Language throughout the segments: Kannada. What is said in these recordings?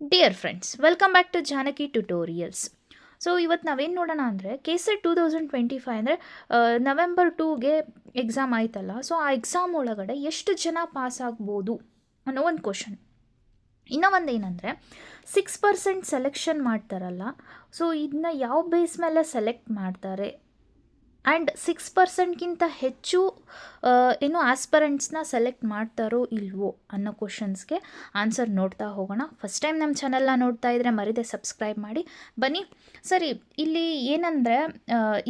Dear friends welcome back to Janaki tutorials so ಇವತ್ತು ನಾವೇನು ನೋಡೋಣ ಅಂದರೆ KSET two thousand twenty five ಅಂದರೆ ನವೆಂಬರ್ ಟೂಗೆ ಎಕ್ಸಾಮ್ ಆಯ್ತಲ್ಲ. ಸೊ ಆ ಎಕ್ಸಾಮ್ ಒಳಗಡೆ ಎಷ್ಟು ಜನ ಪಾಸ್ ಆಗ್ಬೋದು ಅನ್ನೋ ಒಂದು ಕ್ವಶನ್ ಇನ್ನೂ ಒಂದು ಏನಂದರೆ ಸಿಕ್ಸ್ ಪರ್ಸೆಂಟ್ ಸೆಲೆಕ್ಷನ್ ಮಾಡ್ತಾರಲ್ಲ. ಸೊ ಇದನ್ನ ಯಾವ ಬೇಸ್ ಮೇಲೆ ಸೆಲೆಕ್ಟ್ ಮಾಡ್ತಾರೆ? ಆ್ಯಂಡ್ ಸಿಕ್ಸ್ ಪರ್ಸೆಂಟ್ಗಿಂತ ಹೆಚ್ಚು ಏನು ಆಸ್ಪರೆಂಟ್ಸ್ನ ಸೆಲೆಕ್ಟ್ ಮಾಡ್ತಾರೋ ಇಲ್ವೋ ಅನ್ನೋ ಕ್ವಶನ್ಸ್ಗೆ ಆನ್ಸರ್ ನೋಡ್ತಾ ಹೋಗೋಣ. ಫಸ್ಟ್ ಟೈಮ್ ನಮ್ಮ ಚಾನಲ್ನ ನೋಡ್ತಾ ಇದ್ದರೆ ಮರಿದೆ ಸಬ್ಸ್ಕ್ರೈಬ್ ಮಾಡಿ. ಬನ್ನಿ, ಸರಿ, ಇಲ್ಲಿ ಏನಂದರೆ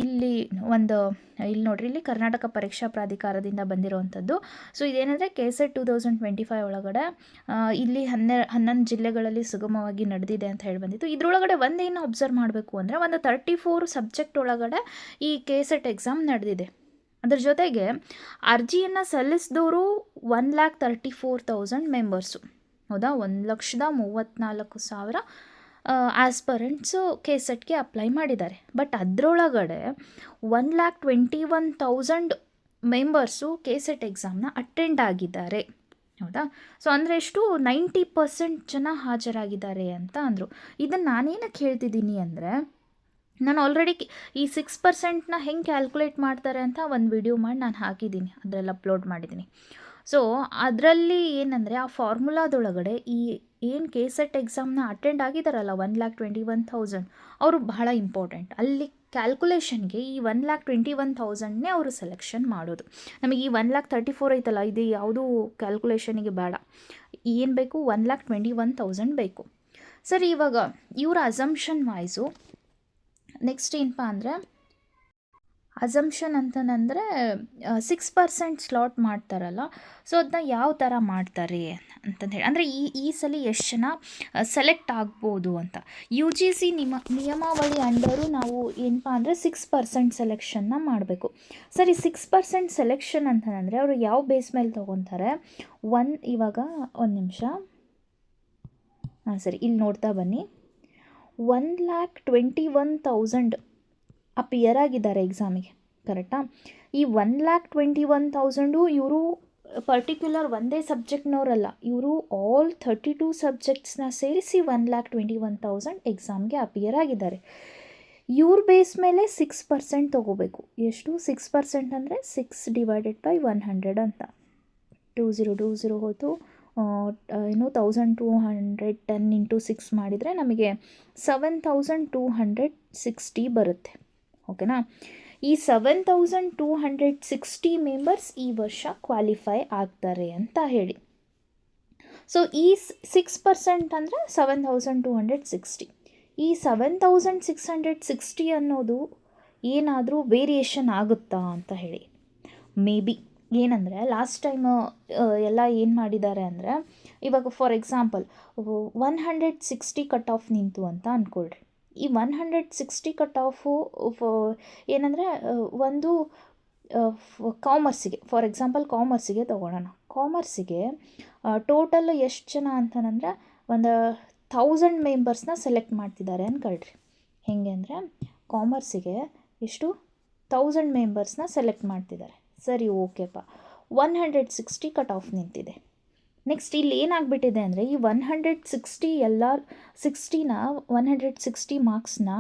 ಇಲ್ಲಿ ಒಂದು ಇಲ್ಲಿ ನೋಡ್ರಿ, ಇಲ್ಲಿ ಕರ್ನಾಟಕ ಪರೀಕ್ಷಾ ಪ್ರಾಧಿಕಾರದಿಂದ ಬಂದಿರುವಂಥದ್ದು. So ಇದೇನಂದರೆ K S ed two thousand twenty five ಒಳಗಡೆ ಇಲ್ಲಿ ಹನ್ನೆ, ಹನ್ನೊಂದು ಜಿಲ್ಲೆಗಳಲ್ಲಿ ಸುಗಮವಾಗಿ ನಡೆದಿದೆ ಅಂತ ಹೇಳಿ ಬಂದಿತ್ತು. ಇದರೊಳಗಡೆ ಒಂದೇನು ಅಬ್ಸರ್ವ್ ಮಾಡಬೇಕು ಅಂದರೆ ಒಂದು ತರ್ಟಿ ಫೋರ್ ಸಬ್ಜೆಕ್ಟ್ ಒಳಗಡೆ ಈ ಕೆ ಎಸ್ ಎಟ್ ಎಕ್ಸಾಮ್ ನಡೆದಿದೆ. ಅದ್ರ ಜೊತೆಗೆ ಅರ್ಜಿಯನ್ನು ಸಲ್ಲಿಸಿದವರು one lakh thirty four thousand members ಹೌದಾ? ಒಂದು ಲಕ್ಷದ ಮೂವತ್ತ್ನಾಲ್ಕು ಸಾವಿರ ಆಸ್ಪರೆಂಟ್ಸು ಕೆ ಸೆಟ್ಗೆ ಅಪ್ಲೈ ಮಾಡಿದ್ದಾರೆ. ಬಟ್ ಅದರೊಳಗಡೆ one lakh twenty one thousand members K SET ಎಕ್ಸಾಮ್ನ attend ಆಗಿದ್ದಾರೆ. ಹೌದಾ? ಸೊ ಅಂದರೆ ಎಷ್ಟು? ನೈಂಟಿ ಪರ್ಸೆಂಟ್ ಜನ ಹಾಜರಾಗಿದ್ದಾರೆ ಅಂತ ಅಂದರು. ಇದನ್ನು ನಾನೇನಕ್ಕೆ ಹೇಳ್ತಿದ್ದೀನಿ ಅಂದರೆ, ನಾನು ಆಲ್ರೆಡಿ ಈ ಸಿಕ್ಸ್ ಪರ್ಸೆಂಟ್ನ ಹೆಂಗೆ ಕ್ಯಾಲ್ಕುಲೇಟ್ ಮಾಡ್ತಾರೆ ಅಂತ ಒಂದು ವಿಡಿಯೋ ಮಾಡಿ ನಾನು ಹಾಕಿದ್ದೀನಿ. ಅದರಲ್ಲಿ ಅಪ್ಲೋಡ್ ಮಾಡಿದ್ದೀನಿ. ಸೊ ಅದರಲ್ಲಿ ಏನಂದರೆ ಆ ಫಾರ್ಮುಲಾದೊಳಗಡೆ ಈ ಏನು ಕೆ ಸೆಟ್ ಎಕ್ಸಾಮ್ನ attend ಆಗಿದ್ದಾರಲ್ಲ one lakh twenty one thousand ಅವರು ಬಹಳ ಇಂಪಾರ್ಟೆಂಟ್ ಅಲ್ಲಿ ಕ್ಯಾಲ್ಕುಲೇಷನ್ಗೆ ಈ ಒನ್ ಲ್ಯಾಕ್ ಟ್ವೆಂಟಿ ಒನ್ ಥೌಸಂಡ್ನೇ ಅವರು ಸೆಲೆಕ್ಷನ್ ಮಾಡೋದು. ನಮಗೆ ಈ ಒನ್ ಲ್ಯಾಕ್ ತರ್ಟಿ ಫೋರ್ ಐತಲ್ಲ, ಇದು ಯಾವುದು ಕ್ಯಾಲ್ಕುಲೇಷನಿಗೆ ಬೇಡ. ಏನು ಬೇಕು? One lakh twenty one thousand ಬೇಕು. ಸರಿ, ಇವಾಗ ಇವರ ಅಸಂಪ್ಷನ್ ವಾಯ್ಸು ನೆಕ್ಸ್ಟ್ ಏನಪ್ಪ ಅಂದರೆ ಅಸಂಪ್ಷನ್ ಅಂತಂದರೆ ಸಿಕ್ಸ್ ಪರ್ಸೆಂಟ್ ಸ್ಲಾಟ್ ಮಾಡ್ತಾರಲ್ಲ ಸೊ ಅದನ್ನ ಯಾವ ಥರ ಮಾಡ್ತಾರೆ ಅಂತಂದೇಳಿ ಅಂದರೆ ಈ ಈ ಸಲ ಎಷ್ಟು ಜನ ಸೆಲೆಕ್ಟ್ ಆಗ್ಬೋದು ಅಂತ. ಯು ಜಿ ಸಿ ನಿಮ, ನಿಯಮಾವಳಿ ಅಂಡರು ನಾವು ಏನಪ್ಪ ಅಂದರೆ ಸಿಕ್ಸ್ ಪರ್ಸೆಂಟ್ ಸೆಲೆಕ್ಷನ್ನ ಮಾಡಬೇಕು. ಸರಿ ಸಿಕ್ಸ್ ಪರ್ಸೆಂಟ್ ಸೆಲೆಕ್ಷನ್ ಅಂತಂದರೆ ಅವರು ಯಾವ ಬೇಸ್ ಮೇಲೆ ತೊಗೊತಾರೆ? ಒನ್ ಇವಾಗ ಒಂದು ನಿಮಿಷ. ಹಾಂ, ಸರಿ ಇಲ್ಲಿ ನೋಡ್ತಾ ಬನ್ನಿ. One lakh twenty one thousand appear ಆಗಿದ್ದಾರೆ ಎಕ್ಸಾಮಿಗೆ ಕರೆಕ್ಟಾ ಈ one lakh twenty one thousand ಇವರು ಪರ್ಟಿಕ್ಯುಲರ್ ಒಂದೇ ಸಬ್ಜೆಕ್ಟ್ನವರಲ್ಲ ಇವರು ಆಲ್ ಥರ್ಟಿ ಟೂ ಸಬ್ಜೆಕ್ಟ್ಸ್ನ ಸೇರಿಸಿ one lakh twenty one thousand ಎಕ್ಸಾಮ್ಗೆ ಅಪಿಯರ್ ಆಗಿದ್ದಾರೆ. ಇವ್ರ ಬೇಸ್ ಮೇಲೆ ಸಿಕ್ಸ್ ಪರ್ಸೆಂಟ್ ತೊಗೋಬೇಕು. ಎಷ್ಟು? ಸಿಕ್ಸ್ ಪರ್ಸೆಂಟ್ ಅಂದರೆ six divided by one hundred ಅಂತ. ಟೂ ಝೀರೋ ಟೂ ಝೀರೋ ಹೋಯ್ತು. ಏನು thousand two hundred ten into six ಮಾಡಿದರೆ ನಮಗೆ seven thousand two hundred sixty ಬರುತ್ತೆ. ಓಕೆನಾ? ಈ seven thousand two hundred sixty members ಈ ವರ್ಷ ಕ್ವಾಲಿಫೈ ಆಗ್ತಾರೆ ಅಂತ ಹೇಳಿ. ಸೊ ಈ ಸಿಕ್ಸ್ ಪರ್ಸೆಂಟ್ ಅಂದರೆ seven thousand two hundred sixty ಈ seven thousand six hundred sixty ಅನ್ನೋದು ಏನಾದರೂ ವೇರಿಯೇಷನ್ ಆಗುತ್ತಾ ಅಂತ ಹೇಳಿ. ಮೇ ಬಿ ಏನಂದರೆ ಲಾಸ್ಟ್ ಟೈಮ್ ಎಲ್ಲ ಏನು ಮಾಡಿದ್ದಾರೆ ಅಂದರೆ, ಇವಾಗ for example one hundred sixty cut off ನಿಂತು ಅಂತ ಅಂದ್ಕೊಳ್ರಿ ಈ one hundred sixty cut off ಏನಂದರೆ ಒಂದು ಕಾಮರ್ಸಿಗೆ, ಫಾರ್ ಎಕ್ಸಾಂಪಲ್ ಕಾಮರ್ಸಿಗೆ ತೊಗೊಳೋಣ. ಕಾಮರ್ಸಿಗೆ ಟೋಟಲ್ ಎಷ್ಟು ಜನ ಅಂತಂದರೆ, ಒಂದು ಥೌಸಂಡ್ ಮೆಂಬರ್ಸ್ನ ಸೆಲೆಕ್ಟ್ ಮಾಡ್ತಿದ್ದಾರೆ ಅಂದ್ಕೊಳ್ರಿ ಹೇಗೆ ಅಂದರೆ, ಕಾಮರ್ಸಿಗೆ ಎಷ್ಟು? ಥೌಸಂಡ್ ಮೆಂಬರ್ಸ್ನ ಸೆಲೆಕ್ಟ್ ಮಾಡ್ತಿದ್ದಾರೆ. ಸರಿ, ಓಕೆಪ್ಪ. One hundred sixty cut off ನಿಂತಿದೆ. ನೆಕ್ಸ್ಟ್ ಇಲ್ಲಿ ಏನಾಗ್ಬಿಟ್ಟಿದೆ ಅಂದರೆ ಈ ಒನ್ ಹಂಡ್ರೆಡ್ ಸಿಕ್ಸ್ಟಿ ಎಲ್ಲ ಸಿಕ್ಸ್ಟಿನ ಒನ್ ಹಂಡ್ರೆಡ್ ಸಿಕ್ಸ್ಟಿ ಮಾರ್ಕ್ಸ್ನ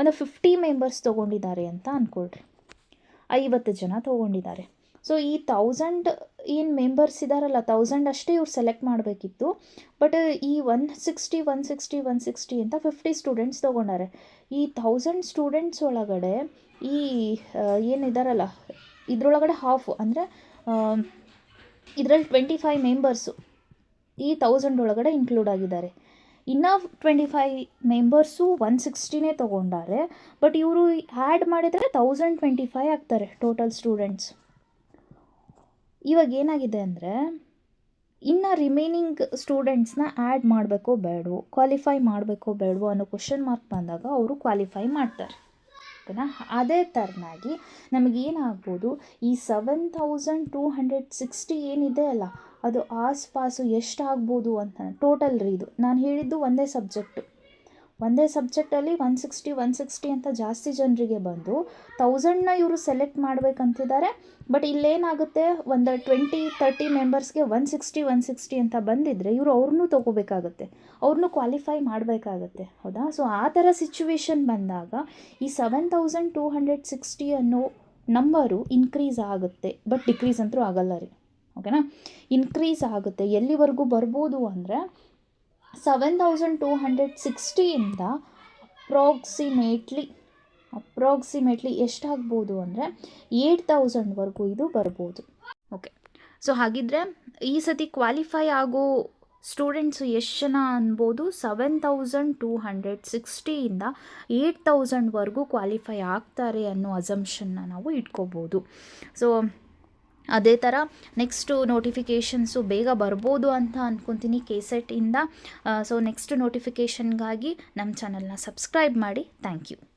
ಒಂದು ಫಿಫ್ಟಿ ಮೆಂಬರ್ಸ್ ತೊಗೊಂಡಿದ್ದಾರೆ ಅಂತ ಅಂದ್ಕೊಳ್ರಿ ಐವತ್ತು ಜನ ತೊಗೊಂಡಿದ್ದಾರೆ. ಸೊ ಈ ತೌಸಂಡ್ ಏನು ಮೆಂಬರ್ಸ್ ಇದ್ದಾರಲ್ಲ ತೌಸಂಡ್ ಅಷ್ಟೇ ಇವ್ರು ಸೆಲೆಕ್ಟ್ ಮಾಡಬೇಕಿತ್ತು. ಬಟ್ ಈ one sixty one sixty one sixty ಅಂತ ಫಿಫ್ಟಿ ಸ್ಟೂಡೆಂಟ್ಸ್ ತೊಗೊಂಡಾರೆ. ಈ ತೌಸಂಡ್ ಸ್ಟೂಡೆಂಟ್ಸ್ ಒಳಗಡೆ ಈ ಏನಿದಾರಲ್ಲ ಇದರೊಳಗಡೆ ಹಾಫ್ ಅಂದರೆ ಇದರಲ್ಲಿ ಟ್ವೆಂಟಿ ಫೈವ್ ಮೆಂಬರ್ಸು ಈ ತೌಸಂಡ್ ಒಳಗಡೆ ಇನ್ಕ್ಲೂಡ್ ಆಗಿದ್ದಾರೆ. ಇನ್ನು ಟ್ವೆಂಟಿ ಫೈವ್ ಮೆಂಬರ್ಸು ಒನ್ ಸಿಕ್ಸ್ಟಿನೇ ತೊಗೊಂಡಾರೆ. ಬಟ್ ಇವರು ಆ್ಯಡ್ ಮಾಡಿದರೆ ತೌಸಂಡ್ ಟ್ವೆಂಟಿ ಫೈವ್ ಆಗ್ತಾರೆ ಟೋಟಲ್ ಸ್ಟೂಡೆಂಟ್ಸ್ ಇವಾಗ ಏನಾಗಿದೆ ಅಂದರೆ, ಇನ್ನು ರಿಮೈನಿಂಗ್ ಸ್ಟೂಡೆಂಟ್ಸ್ನ ಆ್ಯಡ್ ಮಾಡಬೇಕೋ ಬೇಡವೋ ಕ್ವಾಲಿಫೈ ಮಾಡಬೇಕೋ ಬೇಡವೋ ಅನ್ನೋ ಕ್ವಶನ್ ಮಾರ್ಕ್ ಬಂದಾಗ ಅವರು ಕ್ವಾಲಿಫೈ ಮಾಡ್ತಾರೆ. ಓಕೆನಾ ಅದೇ ಥರನಾಗಿ ನಮಗೇನಾಗ್ಬೋದು ಈ seven thousand two hundred sixty ಏನಿದೆ ಅಲ್ಲ, ಅದು ಆಸ್ಪಾಸು ಎಷ್ಟಾಗ್ಬೋದು ಅಂತ ಟೋಟಲ್ ರೀ ಇದು. ನಾನು ಹೇಳಿದ್ದು ಒಂದೇ ಸಬ್ಜೆಕ್ಟು ಒಂದೇ ಸಬ್ಜೆಕ್ಟಲ್ಲಿ ಒನ್ ಸಿಕ್ಸ್ಟಿ ಒನ್ ಸಿಕ್ಸ್ಟಿ ಅಂತ ಜಾಸ್ತಿ ಜನರಿಗೆ ಬಂದು ತೌಸಂಡ್ನ ಇವರು ಸೆಲೆಕ್ಟ್ ಮಾಡಬೇಕಂತಿದ್ದಾರೆ ಬಟ್ ಇಲ್ಲೇನಾಗುತ್ತೆ? ಒಂದು ಟ್ವೆಂಟಿ ತರ್ಟಿ ಮೆಂಬರ್ಸ್ಗೆ ಒನ್ ಸಿಕ್ಸ್ಟಿ ಒನ್ ಸಿಕ್ಸ್ಟಿ ಅಂತ ಬಂದಿದ್ದರೆ ಇವರು ಅವ್ರನ್ನೂ ತೊಗೋಬೇಕಾಗುತ್ತೆ. ಅವ್ರನ್ನೂ ಕ್ವಾಲಿಫೈ ಮಾಡಬೇಕಾಗತ್ತೆ. ಹೌದಾ? ಸೊ ಆ ಥರ ಸಿಚುವೇಶನ್ ಬಂದಾಗ ಈ seven thousand two hundred sixty ಅನ್ನೋ ನಂಬರು ಇನ್ಕ್ರೀಸ್ ಆಗುತ್ತೆ. ಬಟ್ ಡಿಕ್ರೀಸ್ ಅಂತೂ ಆಗಲ್ಲ ರೀ. ಓಕೆನಾ ಇನ್ಕ್ರೀಸ್ ಆಗುತ್ತೆ. ಎಲ್ಲಿವರೆಗೂ ಬರ್ಬೋದು ಅಂದರೆ ಸೆವೆನ್ ತೌಸಂಡ್ ಟೂ ಹಂಡ್ರೆಡ್ ಸಿಕ್ಸ್ಟಿಯಿಂದ ಅಪ್ರಾಕ್ಸಿಮೇಟ್ಲಿ ಅಪ್ರಾಕ್ಸಿಮೇಟ್ಲಿ ಎಷ್ಟಾಗ್ಬೋದು ಅಂದರೆ ಏಯ್ಟ್ ತೌಸಂಡ್ವರೆಗೂ ಇದು ಬರ್ಬೋದು. ಓಕೆ ಸೊ ಹಾಗಿದ್ರೆ ಈ ಸತಿ ಕ್ವಾಲಿಫೈ ಆಗೋ ಸ್ಟೂಡೆಂಟ್ಸು ಎಷ್ಟು ಜನ ಅನ್ಬೋದು? ಸೆವೆನ್ ತೌಸಂಡ್ ಟೂ ಹಂಡ್ರೆಡ್ ಸಿಕ್ಸ್ಟಿಯಿಂದ ಏಯ್ಟ್ ತೌಸಂಡ್ವರೆಗೂ ಕ್ವಾಲಿಫೈ ಆಗ್ತಾರೆ ಅನ್ನೋ ಅಸಂಪ್ಷನ್ನ ನಾವು ಇಟ್ಕೋಬೋದು. ಸೊ ಅದೇ ಥರ ನೆಕ್ಸ್ಟು ನೋಟಿಫಿಕೇಷನ್ಸು ಬೇಗ ಬರ್ಬೋದು ಅಂತ ಅಂದ್ಕೊತೀನಿ ಇಂದ. ಸೊ ನೆಕ್ಸ್ಟ್ ನೋಟಿಫಿಕೇಷನ್ಗಾಗಿ ನಮ್ಮ ಚಾನಲ್ನ ಸಬ್ಸ್ಕ್ರೈಬ್ ಮಾಡಿ. Thank you